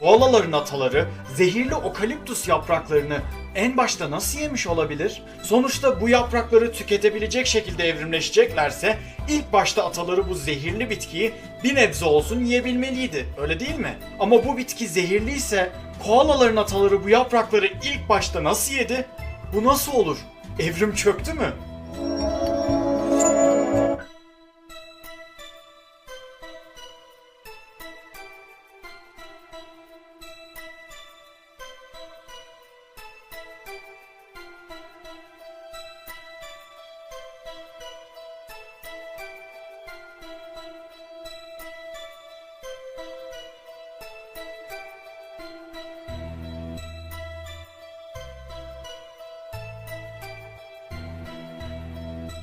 Koalaların ataları zehirli okaliptus yapraklarını en başta nasıl yemiş olabilir? Sonuçta bu yaprakları tüketebilecek şekilde evrimleşeceklerse ilk başta ataları bu zehirli bitkiyi bir nebze olsun yiyebilmeliydi. Öyle değil mi? Ama bu bitki zehirliyse koalaların ataları bu yaprakları ilk başta nasıl yedi? Bu nasıl olur? Evrim çöktü mü?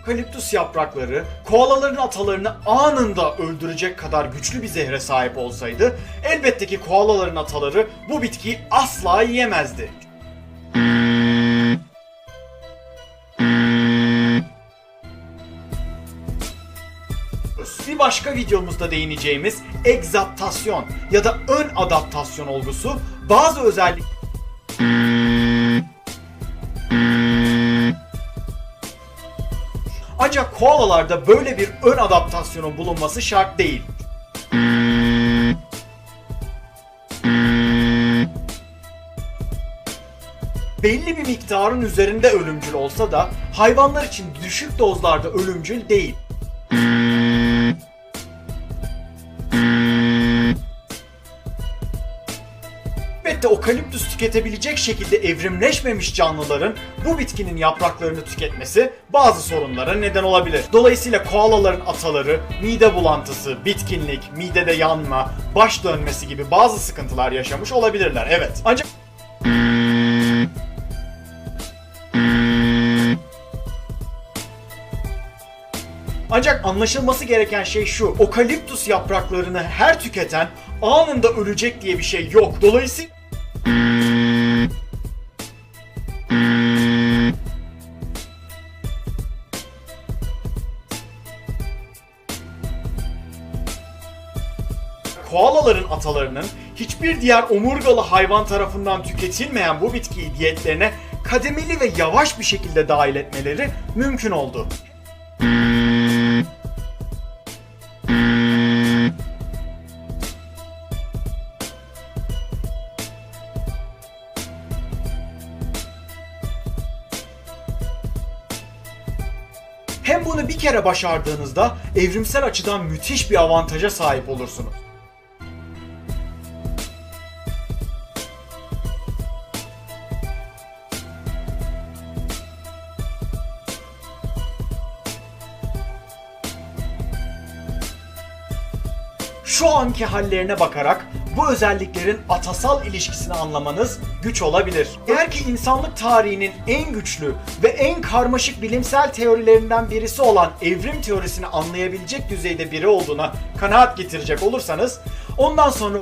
Kaliptus yaprakları koalaların atalarını anında öldürecek kadar güçlü bir zehre sahip olsaydı elbette ki koalaların ataları bu bitkiyi asla yiyemezdi. Bir başka videomuzda değineceğimiz egzaptasyon ya da ön adaptasyon olgusu bazı özellik Ancak koalalarda böyle bir ön adaptasyonun bulunması şart değil. Belli bir miktarın üzerinde ölümcül olsa da hayvanlar için düşük dozlarda ölümcül değil. Elbette okaliptüs tüketebilecek şekilde evrimleşmemiş canlıların bu bitkinin yapraklarını tüketmesi bazı sorunlara neden olabilir. Dolayısıyla koalaların ataları mide bulantısı, bitkinlik, midede yanma, baş dönmesi gibi bazı sıkıntılar yaşamış olabilirler. Evet. Ancak Ancak anlaşılması gereken şey şu. Okaliptus yapraklarını her tüketen anında ölecek diye bir şey yok. Dolayısıyla koalaların atalarının hiçbir diğer omurgalı hayvan tarafından tüketilmeyen bu bitkiyi diyetlerine kademeli ve yavaş bir şekilde dahil etmeleri mümkün oldu. Hem bunu bir kere başardığınızda evrimsel açıdan müthiş bir avantaja sahip olursunuz. Şu anki hallerine bakarak bu özelliklerin atasal ilişkisini anlamanız güç olabilir. Eğer ki insanlık tarihinin en güçlü ve en karmaşık bilimsel teorilerinden birisi olan evrim teorisini anlayabilecek düzeyde biri olduğuna kanaat getirecek olursanız ondan sonra